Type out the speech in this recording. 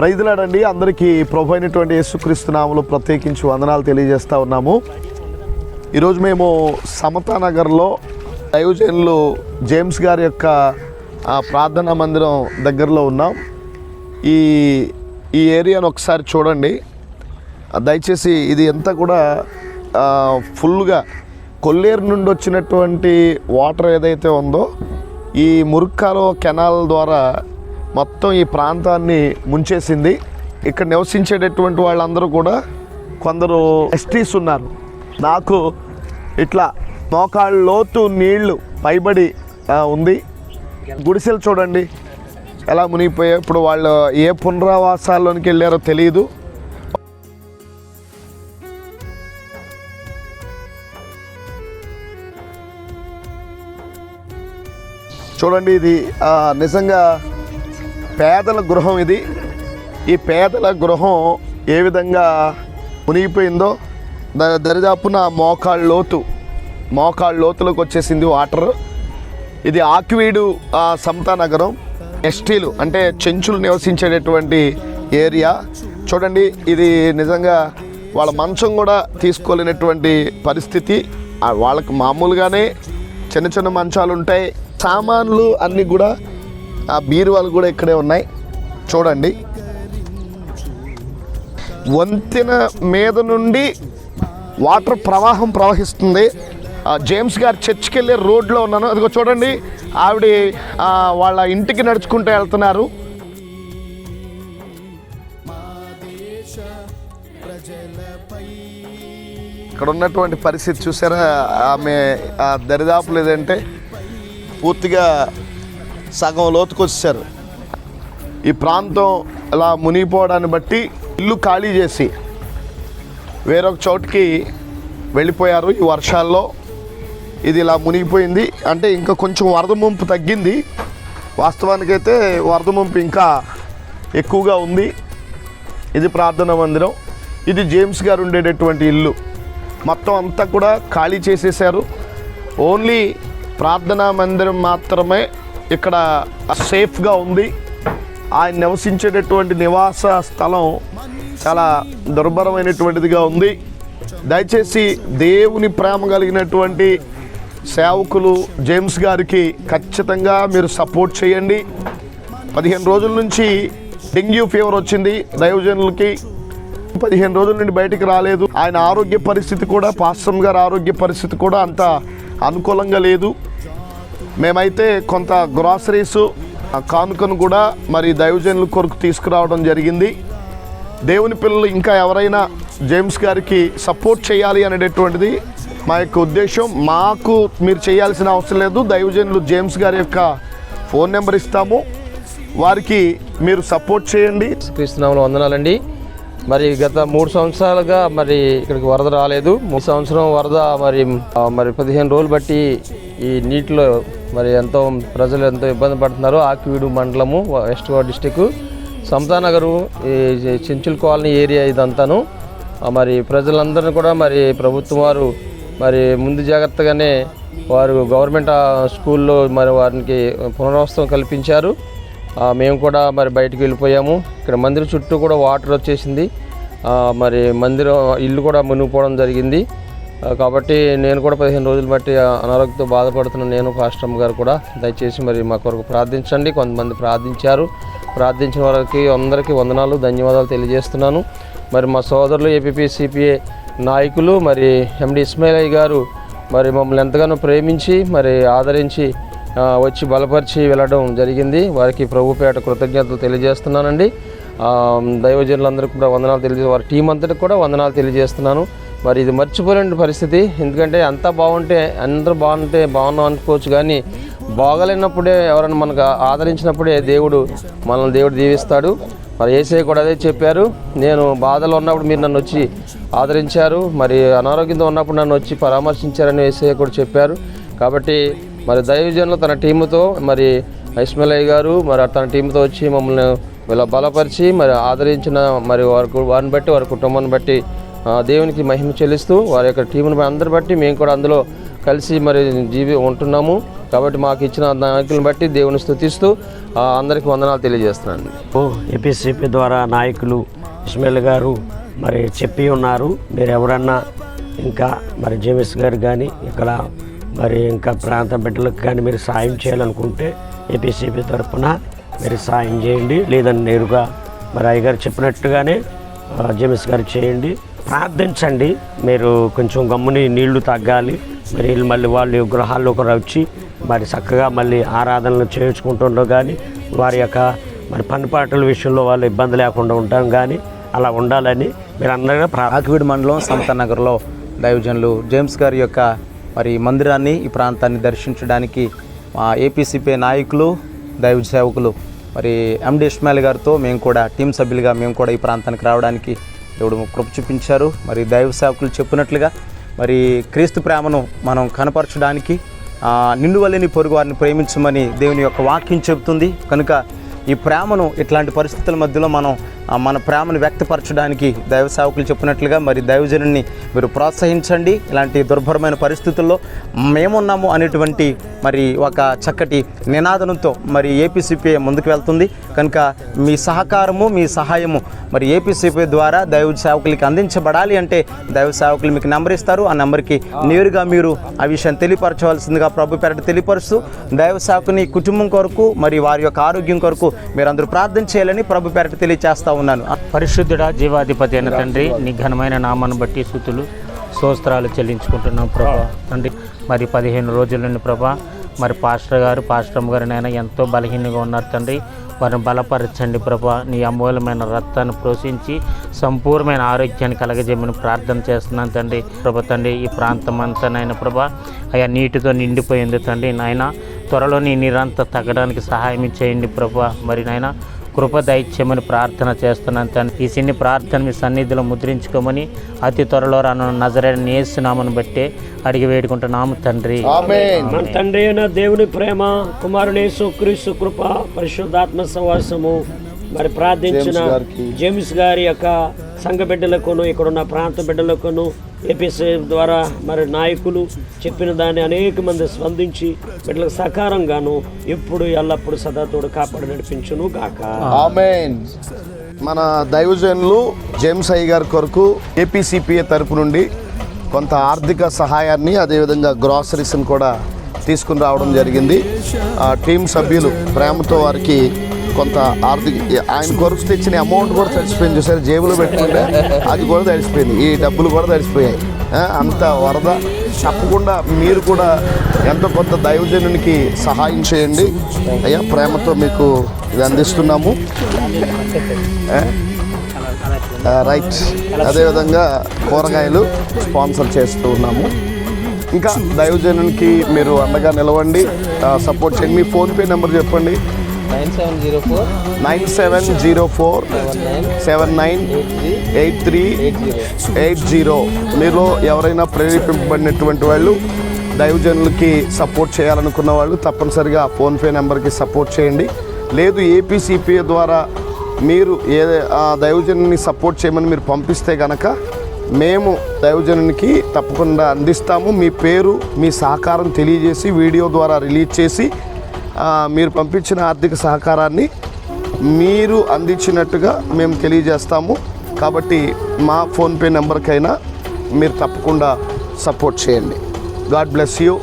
ప్రైజ్లాడండి అందరికీ ప్రభు అయినటువంటి యేసుక్రీస్తు నామలు ప్రత్యేకించి వందనాలు తెలియజేస్తూ ఉన్నాము. ఈరోజు మేము సమతా నగర్లో దైవజనులు జేమ్స్ గారి యొక్క ప్రార్థనా మందిరం దగ్గరలో ఉన్నాం. ఈ ఈ ఏరియాను ఒకసారి చూడండి. దయచేసి ఇది ఎంత కూడా ఫుల్గా కొల్లేరు నుండి వచ్చినటువంటి వాటర్ ఏదైతే ఉందో ఈ మురుక్కాలో కెనాల్ ద్వారా మొత్తం ఈ ప్రాంతాన్ని ముంచేసింది. ఇక్కడ నివసించేటటువంటి వాళ్ళందరూ కూడా కొందరు ఎస్టీస్ ఉన్నారు. నాకు ఇట్లా మోకాళ్ళ లోతు నీళ్ళు పైబడి ఉంది. గుడిసెలు చూడండి. ఎలా మునిగిపోయాయి ఇప్పుడు వాళ్ళు ఏ పునరావాసాల్లోనికి వెళ్ళారో తెలియదు చూడండి ఇది నిజంగా పేదల గృహం ఇది. ఈ పేదల గృహం ఏ విధంగా మునిగిపోయిందో ద దరిదాపున మోకాళ్ళ లోతు మోకాళ్ళ లోతులోకి వచ్చేసింది వాటర్. ఇది ఆక్వీడు ఆ, సమతా నగరం ఎస్టీలు అంటే చెంచులు నివసించేటటువంటి ఏరియా. చూడండి ఇది నిజంగా వాళ్ళ మంచం కూడా తీసుకోలేనటువంటి పరిస్థితి. వాళ్ళకి మామూలుగానే చిన్న చిన్న మంచాలు ఉంటాయి సామాన్లు అన్నీ కూడా ఆ బీరువాలు కూడా ఇక్కడే ఉన్నాయి. చూడండి. వంతెన మీద నుండి వాటర్ ప్రవాహం ప్రవహిస్తుంది. ఆ, జేమ్స్ గారు చర్చ్కి వెళ్ళే రోడ్లో ఉన్నాను. అదిగో చూడండి. ఆవిడ వాళ్ళ ఇంటికి నడుచుకుంటూ వెళ్తున్నారు. ఇక్కడ ఉన్నటువంటి పరిస్థితి చూసారా? ఆమె దరిదాపు లేదంటే పూర్తిగా సగం లోతుకు వచ్చేసారు. ఈ ప్రాంతం ఇలా మునిగిపోవడాన్ని బట్టి ఇల్లు ఖాళీ చేసి వేరొక చోటుకి వెళ్ళిపోయారు ఈ వర్షాల్లో. ఇది ఇలా మునిగిపోయింది. అంటే ఇంకా కొంచెం వరద ముంపు తగ్గింది. వాస్తవానికైతే వరద ముంపు ఇంకా ఎక్కువగా ఉంది. ఇది ప్రార్థనా మందిరం. ఇది జేమ్స్ గారు ఉండేటటువంటి ఇల్లు. మొత్తం అంతా కూడా ఖాళీ చేసేసారు. ఓన్లీ ప్రార్థనా మందిరం మాత్రమే ఇక్కడ సేఫ్గా ఉంది. ఆయన నివసించేటటువంటి నివాస స్థలం చాలా దుర్భరమైనటువంటిదిగా ఉంది. దయచేసి దేవుని ప్రేమ కలిగినటువంటి సేవకులు జేమ్స్ గారికి ఖచ్చితంగా మీరు సపోర్ట్ చేయండి. పదిహేను రోజుల నుంచి డెంగ్యూ ఫీవర్ వచ్చింది. దైవజనులకి పదిహేను రోజుల నుండి బయటికి రాలేదు. ఆయన ఆరోగ్య పరిస్థితి కూడా పాస్టమ్ గారి ఆరోగ్య పరిస్థితి కూడా అంత అనుకూలంగా లేదు. మేమైతే కొంత గ్రాసరీస్ కానుకను కూడా మరి దైవజనుల కొరకు తీసుకురావడం జరిగింది. దేవుని పిల్లలు ఇంకా ఎవరైనా జేమ్స్ గారికి సపోర్ట్ చేయాలి అనేటటువంటిది మా యొక్క ఉద్దేశం. మాకు మీరు చేయాల్సిన అవసరం లేదు. దైవజనులు జేమ్స్ గారి యొక్క ఫోన్ నెంబర్ ఇస్తాము. వారికి మీరు సపోర్ట్ చేయండి. క్రీస్తునామలు వందనాలండి. మరి గత మూడు సంవత్సరాలుగా మరి ఇక్కడికి వరద రాలేదు. మూడు సంవత్సరం వరద మరి మరి పదిహేను రోజులు బట్టి ఈ నీటిలో మరి ఎంతో ప్రజలు ఎంతో ఇబ్బంది పడుతున్నారు. ఆకివీడు మండలము వెస్ట్ గోవా డిస్టిక్ సమతానగరు ఈ చెంచుల్ కాలనీ ఏరియా ఇదంతాను. మరి ప్రజలందరినీ కూడా మరి ప్రభుత్వం వారు మరి ముందు జాగ్రత్తగానే వారు గవర్నమెంట్ స్కూల్లో మరి వారికి పునరావాసం కల్పించారు. మేము కూడా మరి బయటికి వెళ్ళిపోయాము. ఇక్కడ మందిరం చుట్టూ కూడా వాటర్ వచ్చేసింది. మరి మందిరం ఇల్లు కూడా మునిగిపోవడం జరిగింది. కాబట్టి నేను కూడా పదిహేను రోజులు బట్టి అనారోగ్యంతో బాధపడుతున్న నేను పాస్టమ్ గారు కూడా దయచేసి మరి మా కొరకు ప్రార్థించండి. కొంతమంది ప్రార్థించారు. ప్రార్థించిన వారికి అందరికీ వందనాలు ధన్యవాదాలు తెలియజేస్తున్నాను. మరి మా సోదరులు ఏపీపీ సిపిఐ నాయకులు మరి ఎండి ఇస్మాయిల్ గారు మరి మమ్మల్ని ఎంతగానో ప్రేమించి మరి ఆదరించి వచ్చి బలపరిచి వెళ్ళడం జరిగింది. వారికి ప్రభుపేట కృతజ్ఞతలు తెలియజేస్తున్నానండి. దైవజనులందరికీ కూడా వందనాలు తెలియజే వారి టీం అంతటికి కూడా వందనాలు తెలియజేస్తున్నాను. మరి ఇది మర్చిపోలేని పరిస్థితి. ఎందుకంటే అంతా బాగుంటే అందరూ బాగుంటే బాగున్నాం అనుకోవచ్చు కానీ బాగలేనప్పుడే ఎవరైనా మనకు ఆదరించినప్పుడే దేవుడు మనల్ని దేవుడు దీవిస్తాడు. మరి ఏసఐ కూడా అదే చెప్పారు. నేను బాధలో ఉన్నప్పుడు మీరు నన్ను వచ్చి ఆదరించారు. మరి అనారోగ్యంతో ఉన్నప్పుడు నన్ను వచ్చి పరామర్శించారని ఏసఐ కూడా చెప్పారు. కాబట్టి మరి దైవజనులు తన టీముతో మరి ఇస్మాయిలయ్య గారు మరి తన టీంతో వచ్చి మమ్మల్ని ఇలా బలపరిచి మరి ఆదరించిన మరి వారి వారిని బట్టి వారి కుటుంబాన్ని బట్టి దేవునికి మహిమ చెల్లిస్తూ వారి యొక్క టీంను అందరి బట్టి మేము కూడా అందులో కలిసి మరి జీవి ఉంటున్నాము. కాబట్టి మాకు ఇచ్చిన నాయకులను బట్టి దేవుని స్థుతిస్తూ అందరికి అందరికీ వందనాలు తెలియజేస్తున్నాను. ఓ ఏపీసీపీ ద్వారా నాయకులు ఇస్మాయిల్ గారు మరి చెప్పి ఉన్నారు. మీరు ఎవరన్నా ఇంకా మరి జేమిస్ గారు కానీ ఇక్కడ మరి ఇంకా ప్రాంత బిడ్డలకు కానీ మీరు సాయం చేయాలనుకుంటే ఏపీసీపీ తరఫున మీరు సాయం చేయండి. లేదని నేరుగా మరి అయ్యగారు చెప్పినట్టుగానే జేమిస్ గారు చేయండి. ప్రార్థించండి. మీరు కొంచెం గమ్ముని నీళ్ళు తగ్గాలి మరి మళ్ళీ వాళ్ళు గృహాల్లోకి వచ్చి మరి చక్కగా మళ్ళీ ఆరాధనలు చేయించుకుంటుండో కానీ వారి యొక్క మరి పనిపాటల విషయంలో వాళ్ళు ఇబ్బంది లేకుండా ఉంటాం కానీ అలా ఉండాలని మీరు అందరూ ప్రా మండలం సంత నగర్లో దైవజనులు జేమ్స్ గారి యొక్క మరి మందిరాన్ని ఈ ప్రాంతాన్ని దర్శించడానికి మా ఏపీసీపీ నాయకులు దైవ సేవకులు మరి ఎండి ఇస్మాయిల్ గారితో మేము కూడా టీం సభ్యులుగా మేము కూడా ఈ ప్రాంతానికి రావడానికి దేవుడు కృప చూపించారు. మరి దైవ సేవకులు చెప్పినట్లుగా మరి క్రీస్తు ప్రేమను మనం కనపరచడానికి నిండు వల్లని పొరుగు వారిని ప్రేమించమని దేవుని యొక్క వాక్యం చెబుతుంది. కనుక ఈ ప్రేమను ఇట్లాంటి పరిస్థితుల మధ్యలో మనం మన ప్రేమను వ్యక్తపరచడానికి దైవ సేవకులు చెప్పినట్లుగా మరి దైవజనుని మీరు ప్రోత్సహించండి. ఇలాంటి దుర్భరమైన పరిస్థితుల్లో మేమున్నాము అనేటువంటి మరి ఒక చక్కటి నినాదనంతో మరి ఏపీసీపీ ముందుకు వెళ్తుంది. కనుక మీ సహకారము మీ సహాయము మరి ఏపీసీపీ ద్వారా దైవ సేవకులకి అందించబడాలి అంటే దైవ సేవకులు మీకు నెంబర్ ఇస్తారు. ఆ నెంబర్కి నేరుగా మీరు ఆ విషయాన్ని తెలియపరచవలసిందిగా ప్రభు పేరట తెలియపరుస్తూ దైవ సేవకుని కుటుంబం కొరకు మరి వారి యొక్క ఆరోగ్యం కొరకు మీరందరూ ప్రార్థన చేయాలని ప్రభు పేరట తెలియచేస్తా ఉన్నాను. పరిశుద్ధుడ జీవాధిపతి అయిన తండ్రి నీ ఘనమైన నామాన్ని బట్టి స్థుతులు సోస్త్రాలు చెల్లించుకుంటున్నాం ప్రభా. తండ్రి మరి పదిహేను రోజుల నుండి ప్రభా మరి పాస్టర్ గారు పాస్టర్ గారు నైనా ఎంతో బలహీనంగా ఉన్నారు తండ్రి. వారిని బలపరచండి ప్రభా. నీ అమూల్యమైన రక్తాన్ని ప్రోషించి సంపూర్ణమైన ఆరోగ్యాన్ని కలగజేయమని ప్రార్థన చేస్తున్నాను తండ్రి. ప్రభా తండ్రి ఈ ప్రాంతం అంతా నాయన ప్రభా అయా నీటితో నిండిపోయింది తండ్రి. నాయన త్వరలో నీ నీరంతా తగ్గడానికి సహాయం చేయండి ప్రభా. మరి నాయన కృప దైత్యమని ప్రార్థన చేస్తున్నాను తండ్రి. ఈ చిన్ని ప్రార్థన మీ సన్నిధిలో ముద్రించుకోమని అతి త్వరలో రాను నజరైన నేస్తున్నామని బట్టే అడిగి వేడుకుంటున్నాము తండ్రి. మన తండ్రి అయిన దేవుని ప్రేమ కుమారుని క్రీస్తు కృప పరిశుద్ధాత్మ సవాసము మరి ప్రార్థించిన. జేమ్స్ గారి యొక్క సంఘ బిడ్డలకును ఇక్కడ ఉన్న ప్రాంత బిడ్డలకును ఏపీసీ ద్వారా మరి నాయకులు చెప్పిన దాన్ని అనేక మంది స్పందించి బిడ్డలకు సకారంగాను ఎప్పుడు ఎల్లప్పుడు సదాతోడు కాపాడు నడిపించును గాక. మన దైవజనులు జేమ్స్ అయ్య గారి కొరకు ఏపీసీపీఏ తరపు నుండి కొంత ఆర్థిక సహాయాన్ని అదేవిధంగా గ్రాసరీస్ని కూడా తీసుకుని రావడం జరిగింది. ఆ టీం సభ్యులు ప్రేమతో వారికి కొంత ఆర్థిక ఆయన కొరకు తెచ్చిన అమౌంట్ కూడా తడిసిపోయింది చూసారు? జేబులో పెట్టుకుంటే అది కూడా తడిసిపోయింది. ఈ డబ్బులు కూడా తడిసిపోయాయి. అంత వరద. తప్పకుండా మీరు కూడా ఎంతో కొంత దైవజనునికి సహాయం చేయండి. అయ్యా ప్రేమతో మీకు ఇది అందిస్తున్నాము. రైట్. అదేవిధంగా కూరగాయలు స్పాన్సర్ చేస్తూ ఉన్నాము. ఇంకా దైవజనునికి మీరు అండగా నిలవండి. సపోర్ట్ చేయండి. మీ ఫోన్పే నెంబర్ చెప్పండి. Nine seven zero four nine seven zero four seven nine eight three eight zero. మీలో ఎవరైనా ప్రేరేపింపబడినటువంటి వాళ్ళు దైవజనులకి సపోర్ట్ చేయాలనుకున్న వాళ్ళు తప్పనిసరిగా ఫోన్పే నెంబర్కి సపోర్ట్ చేయండి. లేదు ఏపీసీపీఏ ద్వారా మీరు ఏ ఆ దైవజనుని సపోర్ట్ చేయమని మీరు పంపిస్తే కనుక మేము దైవజనునికి తప్పకుండా అందిస్తాము. మీ పేరు మీ సహకారం తెలియజేసి వీడియో ద్వారా రిలీజ్ చేసి మీరు పంపించిన ఆర్థిక సహకారాన్ని మీరు అందించినట్టుగా మేము తెలియజేస్తాము. కాబట్టి మా ఫోన్పే నెంబర్కైనా మీరు తప్పకుండా సపోర్ట్ చేయండి. God bless you.